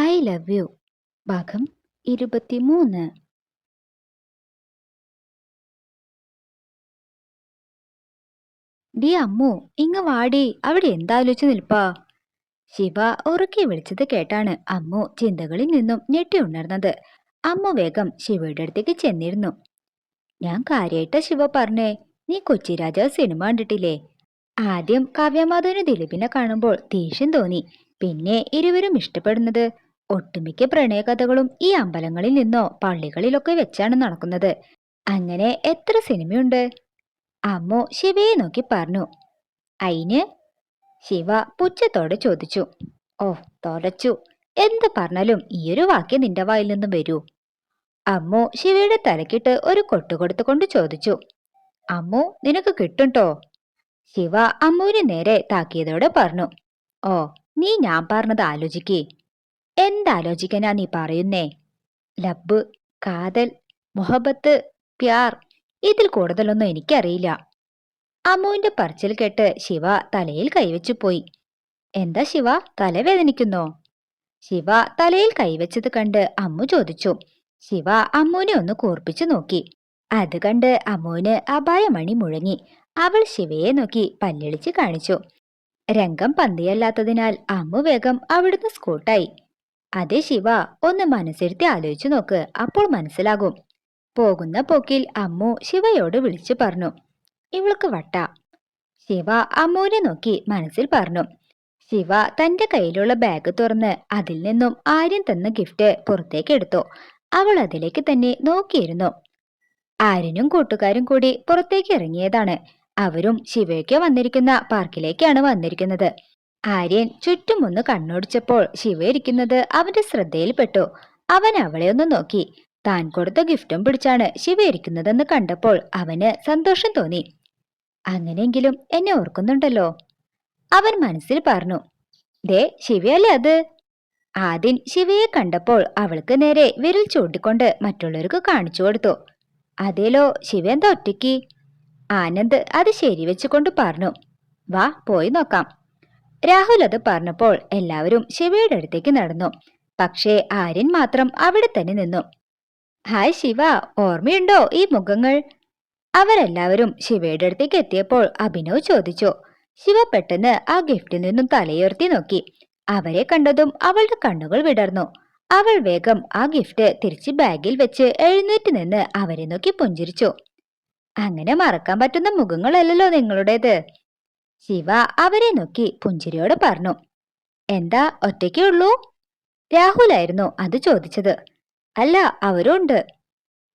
I love you ഭാഗം ഇരുപത്തിമൂന്ന്. D Ammu ഇങ്ങ് വാടി. അവിടെ എന്താലോചിച്ച് നിൽപ്പാ? ശിവ ഉറക്കി വിളിച്ചത് കേട്ടാണ് അമ്മു ചിന്തകളിൽ നിന്നും ഞെട്ടി ഉണർന്നത്. അമ്മു വേഗം ശിവയുടെ അടുത്തേക്ക് ചെന്നിരുന്നു. ഞാൻ കാര്യായിട്ട ശിവ പറഞ്ഞേ? നീ കൊച്ചി രാജാവ് സിനിമ കണ്ടിട്ടില്ലേ? ആദ്യം കാവ്യമാധവന് ദിലീപിനെ കാണുമ്പോൾ ദേഷ്യം തോന്നി. പിന്നെ ഇരുവരും ഇഷ്ടപ്പെടുന്നത് ഒട്ടുമിക്ക പ്രണയകഥകളും ഈ അമ്പലങ്ങളിൽ നിന്നോ പള്ളികളിലൊക്കെ വെച്ചാണ് നടക്കുന്നത്. അങ്ങനെ എത്ര സിനിമയുണ്ട്? അമ്മു ശിവയെ നോക്കി പറഞ്ഞു. അയിന്? ശിവ പുച്ഛത്തോടെ ചോദിച്ചു. ഓ തൊലച്ചു എന്ത് പറഞ്ഞാലും ഈയൊരു വാക്യം നിന്റെ വായിൽ നിന്നും വരൂ. അമ്മു ശിവയുടെ തലക്കിട്ട് ഒരു കൊട്ടുകൊടുത്തുകൊണ്ട് ചോദിച്ചു. അമ്മു നിനക്ക് കിട്ടുണ്ടോ ശിവ അമ്മുവിന് നേരെ താക്കിയതോടെ പറഞ്ഞു. ഓ നീ ഞാൻ പറഞ്ഞത് ആലോചിക്കേ. എന്താലോചിക്കാനാ നീ പറയുന്നേ? ലബ് കാതൽ മുഹബത്ത് പ്യാർ ഇതിൽ കൂടുതലൊന്നും എനിക്കറിയില്ല. അമ്മുവിന്റെ പറച്ചിൽ കേട്ട് ശിവ തലയിൽ കൈവച്ചു പോയി. എന്താ ശിവ തലവേദനിക്കുന്നോ ശിവ തലയിൽ കൈവച്ചത് കണ്ട് അമ്മു ചോദിച്ചു. ശിവ അമ്മുവിനെ ഒന്ന് കൂർപ്പിച്ചു നോക്കി. അത് കണ്ട് അമ്മുവിന് അപായമണി മുഴങ്ങി. അവൾ ശിവയെ നോക്കി പല്ലിളിച്ച് കാണിച്ചു. രംഗം പന്തിയല്ലാത്തതിനാൽ അമ്മു വേഗം അവിടുന്ന് സ്കൂട്ടായി. അതെ ശിവ ഒന്ന് മനസ്സിരുത്തി ആലോചിച്ചു നോക്ക്. അപ്പോൾ മനസ്സിലാകും. പോകുന്ന പോക്കിൽ അമ്മു ശിവയോട് വിളിച്ചു പറഞ്ഞു. ഇവൾക്ക് വട്ട. ശിവ അമ്മുവിനെ നോക്കി മനസ്സിൽ പറഞ്ഞു. ശിവ തന്റെ കയ്യിലുള്ള ബാഗ് തുറന്ന് അതിൽ നിന്നും ആര്യൻ തന്ന ഗിഫ്റ്റ് പുറത്തേക്ക് എടുത്തു. അവൾ അതിലേക്ക് തന്നെ നോക്കിയിരുന്നു. ആര്യനും കൂട്ടുകാരും കൂടി പുറത്തേക്ക് ഇറങ്ങിയതാണ്. അവരും ശിവയ്ക്ക് വന്നിരിക്കുന്ന പാർക്കിലേക്കാണ് വന്നിരിക്കുന്നത്. ആര്യൻ ചുറ്റും ഒന്ന് കണ്ണോടിച്ചപ്പോൾ ശിവ ഇരിക്കുന്നത് അവന്റെ ശ്രദ്ധയിൽപ്പെട്ടു. അവൻ അവളെ ഒന്ന് നോക്കി. താൻ കൊടുത്ത ഗിഫ്റ്റും പിടിച്ചാണ് ശിവ ഇരിക്കുന്നതെന്ന് കണ്ടപ്പോൾ അവന് സന്തോഷം തോന്നി. അങ്ങനെയെങ്കിലും എന്നെ ഓർക്കുന്നുണ്ടല്ലോ? അവൻ മനസ്സിൽ പറഞ്ഞു. ദേ ശിവയല്ലേ അത്? ആദ്യൻ ശിവയെ കണ്ടപ്പോൾ അവൾക്ക് നേരെ വിരൽ ചൂണ്ടിക്കൊണ്ട് മറ്റുള്ളവർക്ക് കാണിച്ചു കൊടുത്തു. അതേലോ ശിവ എന്താ ഒറ്റയ്ക്ക്? ആനന്ദ് അത് ശരിവെച്ചുകൊണ്ട് പറഞ്ഞു. വാ പോയി നോക്കാം. രാഹുൽ അത് പറഞ്ഞപ്പോൾ എല്ലാവരും ശിവയുടെ അടുത്തേക്ക് നടന്നു. പക്ഷേ ആര്യൻ മാത്രം അവിടെ തന്നെ നിന്നു. ഹായ് ശിവ ഓർമ്മയുണ്ടോ ഈ മുഖങ്ങൾ? അവരെല്ലാവരും ശിവയുടെ അടുത്തേക്ക് എത്തിയപ്പോൾ അഭിനവ് ചോദിച്ചു. ശിവ പെട്ടെന്ന് ആ ഗിഫ്റ്റിൽ നിന്നും തലയുയർത്തി നോക്കി. അവരെ കണ്ടതും അവളുടെ കണ്ണുകൾ വിടർന്നു. അവൾ വേഗം ആ ഗിഫ്റ്റ് തിരിച്ച് ബാഗിൽ വെച്ച് എഴുന്നേറ്റ് നിന്ന് അവരെ നോക്കി പുഞ്ചിരിച്ചു. അങ്ങനെ മറക്കാൻ പറ്റുന്ന മുഖങ്ങളല്ലല്ലോ നിങ്ങളുടേത്. ശിവ അവരെ നോക്കി പുഞ്ചിരിയോട് പറഞ്ഞു. എന്താ? ഒറ്റയ്ക്കേ ഉള്ളൂ? രാഹുലായിരുന്നു അത് ചോദിച്ചത്. അല്ല അവരുണ്ട്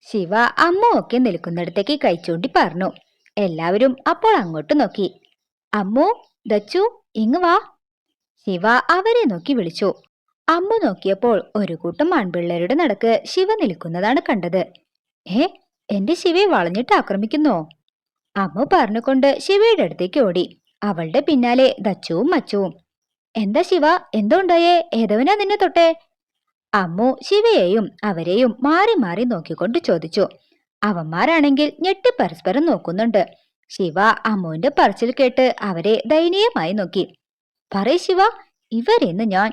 ശിവ അമ്മ ഒക്കെ നിൽക്കുന്നിടത്തേക്ക് കൈച്ചൂണ്ടി പറഞ്ഞു. എല്ലാവരും അപ്പോൾ അങ്ങോട്ട് നോക്കി. അമ്മു ദച്ചു ഇങ്ങ് വാ. ശിവ അവരെ നോക്കി വിളിച്ചു. അമ്മു നോക്കിയപ്പോൾ ഒരു കൂട്ടം ആൺപിള്ളേരുടെ നടക്ക് ശിവ നിൽക്കുന്നതാണ് കണ്ടത്. ഏ എന്റെ ശിവയെ വളഞ്ഞിട്ട് ആക്രമിക്കുന്നോ? അമ്മു പറഞ്ഞുകൊണ്ട് ശിവയുടെ അടുത്തേക്ക് ഓടി. അവളുടെ പിന്നാലെ ദച്ചുവും മച്ചുവും. എന്താ ശിവ? എന്തോ ഉണ്ടായേ? ഏതവനാ നിന്നെ തൊട്ടേ? അമ്മു ശിവയെയും അവരെയും മാറി മാറി നോക്കിക്കൊണ്ട് ചോദിച്ചു. അവന്മാരാണെങ്കിൽ ഞെട്ടി പരസ്പരം നോക്കുന്നുണ്ട്. ശിവ അമ്മുവിന്റെ പറച്ചിൽ കേട്ട് അവരെ ദയനീയമായി നോക്കി. പറയ ശിവ ഇവരെന്ന് ഞാൻ.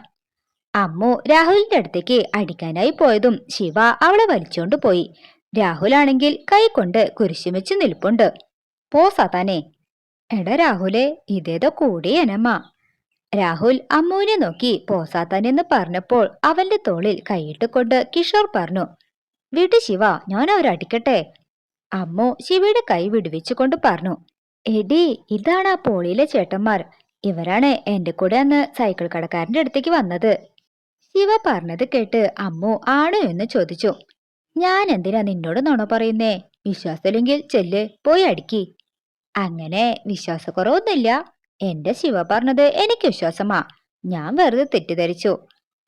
അമ്മു രാഹുലിന്റെ അടുത്തേക്ക് അടിക്കാനായി പോയതും ശിവ അവളെ വലിച്ചുകൊണ്ട് പോയി. രാഹുലാണെങ്കിൽ കൈകൊണ്ട് കുരിശുമിച്ച് നിൽപ്പുണ്ട്. പോ സാത്താനെ എടാ രാഹുലെ ഇതേതോ കൂടി എനമ്മ രാഹുൽ അമ്മുവിനെ നോക്കി പോസാത്താനെന്ന് പറഞ്ഞപ്പോൾ അവന്റെ തോളിൽ കൈയിട്ട് കൊണ്ട് കിഷോർ പറഞ്ഞു വിട് ശിവ ഞാൻ അവരടിക്കട്ടെ അമ്മു ശിവയുടെ കൈ വിടുവിച്ചുകൊണ്ട് പറഞ്ഞു എടി ഇതാണ് ആ പോളിയിലെ ചേട്ടന്മാർ. ഇവരാണ് എന്റെ കൂടെ അന്ന് സൈക്കിൾ കടക്കാരന്റെ അടുത്തേക്ക് വന്നത്. ശിവ പറഞ്ഞത് കേട്ട് അമ്മു ആണോ എന്ന് ചോദിച്ചു ഞാൻ എന്തിനാ നിന്നോട് നുണ പറയുന്നേ? വിശ്വാസമില്ലെങ്കിൽ ചെല്ല് പോയി അടിക്കി. അങ്ങനെ വിശ്വാസക്കുറവൊന്നുമില്ല. എന്റെ ശിവ പറഞ്ഞത് എനിക്ക് വിശ്വാസമാ. ഞാൻ വെറുതെ തെറ്റിദ്ധരിച്ചു.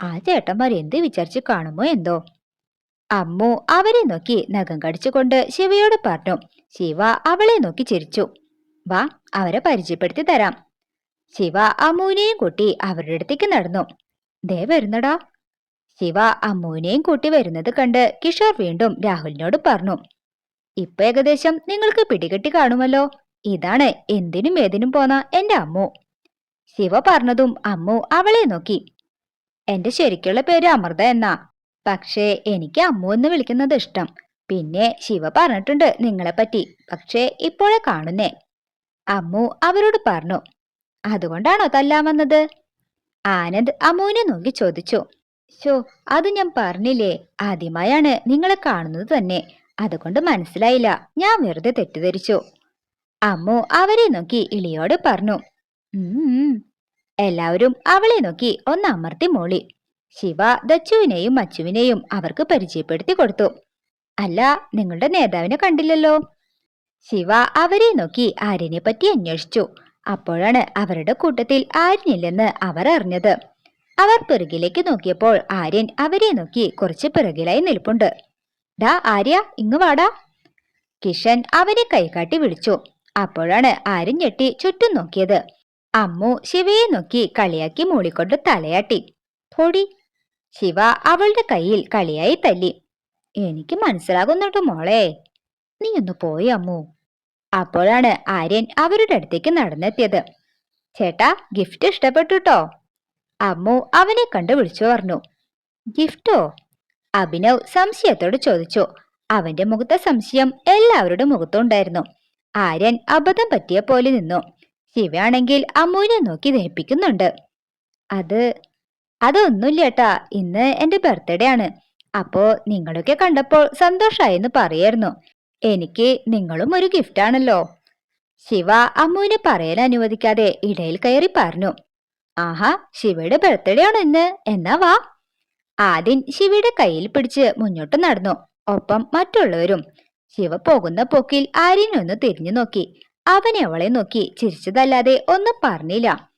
ആ ചേട്ടന്മാർ എന്ത് വിചാരിച്ചു കാണുമോ എന്തോ. അമ്മു അവരെ നോക്കി നഖം കടിച്ചുകൊണ്ട് ശിവയോട് പറഞ്ഞു. ശിവ അവളെ നോക്കി ചിരിച്ചു. വാ അവരെ പരിചയപ്പെടുത്തി തരാം. ശിവ അമ്മുവിനെയും കൂട്ടി അവരുടെ അടുത്തേക്ക് നടന്നു. ദേ വരുന്നടാ. ശിവ അമ്മുവിനെയും കൂട്ടി വരുന്നത് കണ്ട് കിഷോർ വീണ്ടും രാഹുലിനോട് പറഞ്ഞു. ഇപ്പൊ ഏകദേശം നിങ്ങൾക്ക് പിടികെട്ടി കാണുമല്ലോ. ഇതാണ് എന്തിനും ഏതിനും പോന്ന എന്റെ അമ്മു. ശിവ പറഞ്ഞതും അമ്മു അവളെ നോക്കി. എന്റെ ശരിക്കുള്ള പേര് അമൃത എന്നാ. പക്ഷേ എനിക്ക് അമ്മു എന്ന് വിളിക്കുന്നത് ഇഷ്ടം. പിന്നെ ശിവ പറഞ്ഞിട്ടുണ്ട് നിങ്ങളെ പറ്റി പക്ഷേ ഇപ്പോഴേ കാണുന്നേ. അമ്മു അവരോട് പറഞ്ഞു അതുകൊണ്ടാണോ തല്ലാൻ വന്നത്? ആനന്ദ് അമ്മുവിനെ നോക്കി ചോദിച്ചു ശോ അത് ഞാൻ പറഞ്ഞില്ലേ? ആദ്യമായാണ് നിങ്ങളെ കാണുന്നത് തന്നെ. അതുകൊണ്ട് മനസ്സിലായില്ല. ഞാൻ വെറുതെ തെറ്റിദ്ധരിച്ചു. അമ്മു അവരെ നോക്കി ഇളിയോട് പറഞ്ഞു എല്ലാവരും അവളെ നോക്കി ഒന്ന് അമർത്തി മൂളി. ശിവ ദച്ചുവിനെയും മച്ചുവിനെയും അവർക്ക് പരിചയപ്പെടുത്തി കൊടുത്തു. അല്ല നിങ്ങളുടെ നേതാവിനെ കണ്ടില്ലല്ലോ? ശിവ അവരെ നോക്കി ആര്യനെ പറ്റി അന്വേഷിച്ചു. അപ്പോഴാണ് അവരുടെ കൂട്ടത്തിൽ ആര്യനില്ലെന്ന് അവർ അറിഞ്ഞത്. അവർ പിറകിലേക്ക് നോക്കിയപ്പോൾ ആര്യൻ അവരെ നോക്കി കുറച്ച് പിറകിലായി നിൽപ്പുണ്ട്. ഡാ ആര്യ ഇങ്ങ് വാടാ. കിഷൻ അവരെ കൈകാട്ടി വിളിച്ചു. അപ്പോഴാണ് ആരും ഞെട്ടി ചുറ്റും നോക്കിയത്. അമ്മു ശിവയെ നോക്കി കളിയാക്കി മൂളിക്കൊണ്ട് തലയാട്ടി. പൊടി ശിവ അവളുടെ കയ്യിൽ കളിയായി തല്ലി. എനിക്ക് മനസ്സിലാകുന്നുണ്ട് മോളെ. നീ ഒന്ന് പോയി അമ്മു. അപ്പോഴാണ് ആര്യൻ അവരുടെ അടുത്തേക്ക് നടന്നെത്തിയത്. ചേട്ടാ ഗിഫ്റ്റ് ഇഷ്ടപ്പെട്ടു ട്ടോ? അമ്മു അവനെ കണ്ട് വിളിച്ചു പറഞ്ഞു. ഗിഫ്റ്റോ? അഭിനവ് സംശയത്തോട് ചോദിച്ചു. അവന്റെ മുഖത്തെ സംശയം എല്ലാവരുടെ മുഖത്തുണ്ടായിരുന്നു ആര്യൻ അബദ്ധം പറ്റിയ പോലെ നിന്നു. ശിവയാണെങ്കിൽ അമ്മുവിനെ നോക്കി ദഹിപ്പിക്കുന്നുണ്ട്. അത് അതൊന്നുമില്ല ഏട്ടാ ഇന്ന് എന്റെ ബർത്ത്ഡേ ആണ്. അപ്പോ നിങ്ങളൊക്കെ കണ്ടപ്പോൾ സന്തോഷായെന്ന് പറയായിരുന്നു. എനിക്ക് നിങ്ങളും ഒരു ഗിഫ്റ്റ് ആണല്ലോ. ശിവ അമ്മുവിനെ പറയാൻ അനുവദിക്കാതെ ഇടയിൽ കയറി പറഞ്ഞു. ആഹാ ശിവയുടെ ബർത്ത്ഡേ ആണ് ഇന്ന്. എന്നാ വാ. ആദിൻ ശിവയുടെ കയ്യിൽ പിടിച്ച് മുന്നോട്ട് നടന്നു. ഒപ്പം മറ്റുള്ളവരും. ശിവ പോകുന്ന പൊക്കിൽ ആര്യനൊന്ന് തിരിഞ്ഞു നോക്കി. അവൻ അവളെ നോക്കി ചിരിച്ചതല്ലാതെ ഒന്നും പറഞ്ഞില്ല.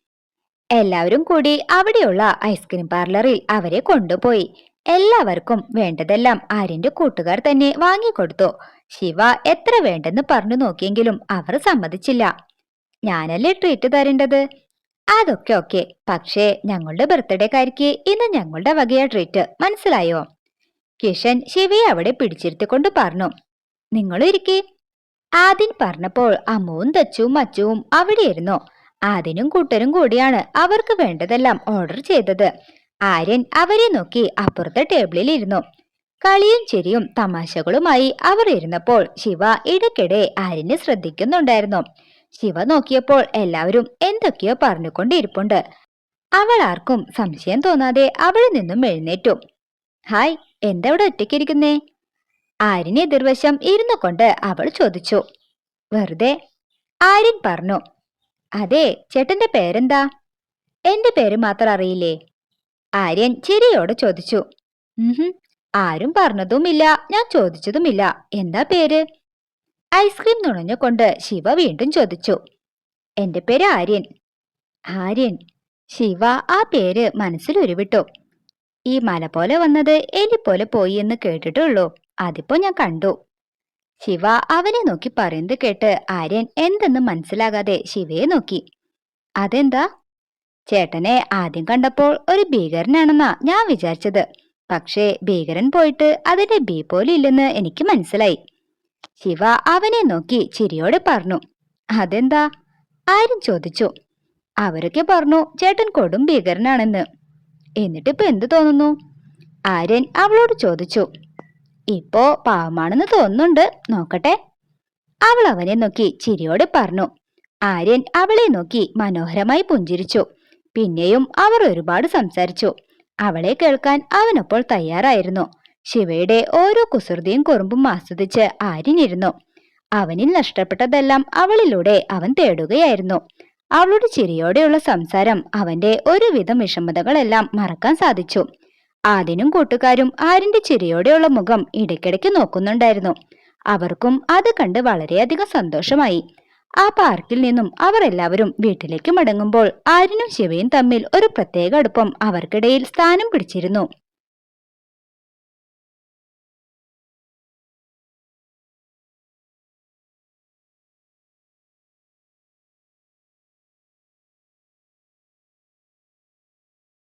എല്ലാവരും കൂടി അവിടെയുള്ള ഐസ്ക്രീം പാർലറിൽ അവരെ കൊണ്ടുപോയി. എല്ലാവർക്കും വേണ്ടതെല്ലാം ആര്യന്റെ കൂട്ടുകാർ തന്നെ വാങ്ങിക്കൊടുത്തു. ശിവ എത്ര വേണ്ടെന്ന് പറഞ്ഞു നോക്കിയെങ്കിലും അവർ സമ്മതിച്ചില്ല. ഞാനല്ലേ ട്രീറ്റ് തരേണ്ടത്? അതൊക്കെ ഓക്കെ പക്ഷേ ഞങ്ങളുടെ ബർത്ത്ഡേക്കാർക്ക് ഇന്ന് ഞങ്ങളുടെ വകയാ ട്രീറ്റ് മനസ്സിലായോ? കിഷൻ ശിവയെ അവിടെ പിടിച്ചിരുത്തിക്കൊണ്ട് പറഞ്ഞു. നിങ്ങളും ഇരിക്കേ ആദ്യൻ പറഞ്ഞപ്പോൾ അമ്മുവും തച്ചുവും മച്ചുവും അവിടെയിരുന്നു ആദിനും കൂട്ടരും കൂടിയാണ് അവർക്ക് വേണ്ടതെല്ലാം ഓർഡർ ചെയ്തത്. ആര്യൻ അവരെ നോക്കി അപ്പുറത്തെ ടേബിളിൽ ഇരുന്നു. കളിയും ചിരിയും തമാശകളുമായി അവർ ഇരുന്നപ്പോൾ ശിവ ഇടയ്ക്കിടെ ആര്യനെ ശ്രദ്ധിക്കുന്നുണ്ടായിരുന്നു. ശിവ നോക്കിയപ്പോൾ എല്ലാവരും എന്തൊക്കെയോ പറഞ്ഞുകൊണ്ടിരിപ്പുണ്ട്. അവൾ ആർക്കും സംശയം തോന്നാതെ അവിടെ നിന്നും എഴുന്നേറ്റു. ഹായ് എന്താ ഇവിടെ ഒറ്റയ്ക്കിരിക്കുന്നേ? ആര്യന് എതിർവശം ഇരുന്നു കൊണ്ട് അവൾ ചോദിച്ചു. വെറുതെ? ആര്യൻ പറഞ്ഞു. അതെ ചേട്ടന്റെ പേരെന്താ? എന്റെ പേര് മാത്രം അറിയില്ലേ? ആര്യൻ ചിരിയോടെ ചോദിച്ചു. ആരും പറഞ്ഞതുമില്ല ഞാൻ ചോദിച്ചതുമില്ല. എന്താ പേര്? ഐസ്ക്രീം നുണഞ്ഞുകൊണ്ട് ശിവ വീണ്ടും ചോദിച്ചു. എന്റെ പേര് ആര്യൻ. ആര്യൻ ശിവ ആ പേര് മനസ്സിൽ ഉരുവിട്ടു ഈ മല പോലെ വന്നത് എലി പോലെ പോയി എന്ന് കേട്ടിട്ടുള്ളൂ അതിപ്പോ ഞാൻ കണ്ടു. ശിവ അവനെ നോക്കി പറയുന്നത് കേട്ട് ആര്യൻ എന്തെന്ന് മനസ്സിലാകാതെ ശിവയെ നോക്കി. അതെന്താ? ചേട്ടനെ ആദ്യം കണ്ടപ്പോൾ ഒരു ഭീകരനാണെന്നാ ഞാൻ വിചാരിച്ചത്. പക്ഷേ ഭീകരൻ പോയിട്ട് അതിന്റെ ബി പോലും ഇല്ലെന്ന് എനിക്ക് മനസ്സിലായി. ശിവ അവനെ നോക്കി ചിരിയോടെ പറഞ്ഞു. അതെന്താ? ആര്യൻ ചോദിച്ചു. അവരൊക്കെ പറഞ്ഞു ചേട്ടൻ കൊടും ഭീകരനാണെന്ന്. എന്നിട്ടിപ്പോ എന്തു തോന്നുന്നു? ആര്യൻ അവളോട് ചോദിച്ചു. ഇപ്പോ പാവമാണെന്ന് തോന്നുന്നുണ്ട്. നോക്കട്ടെ. അവൾ അവനെ നോക്കി ചിരിയോട് പറഞ്ഞു. ആര്യൻ അവളെ നോക്കി മനോഹരമായി പുഞ്ചിരിച്ചു. പിന്നെയും അവർ ഒരുപാട് സംസാരിച്ചു. അവളെ കേൾക്കാൻ അവനപ്പോൾ തയ്യാറായിരുന്നു. ശിവയുടെ ഓരോ കുസൃതിയും കുറുമ്പും ആസ്വദിച്ച് ആര്യനിരുന്നു അവനിൽ നഷ്ടപ്പെട്ടതെല്ലാം അവളിലൂടെ അവൻ തേടുകയായിരുന്നു. അവളുടെ ചിരിയോടെയുള്ള സംസാരം അവന്റെ ഒരുവിധം വിഷമതകളെല്ലാം മറക്കാൻ സാധിച്ചു. ആദിനും കൂട്ടുകാരും ആരിന്റെ ചിരിയോടെയുള്ള മുഖം ഇടയ്ക്കിടയ്ക്ക് നോക്കുന്നുണ്ടായിരുന്നു. അവർക്കും അത് കണ്ട് വളരെയധികം സന്തോഷമായി. ആ പാർക്കിൽ നിന്നും അവർ എല്ലാവരും വീട്ടിലേക്ക് മടങ്ങുമ്പോൾ ആരിനും ശിവയും തമ്മിൽ ഒരു പ്രത്യേക അടുപ്പം അവർക്കിടയിൽ സ്ഥാനം പിടിച്ചിരുന്നു.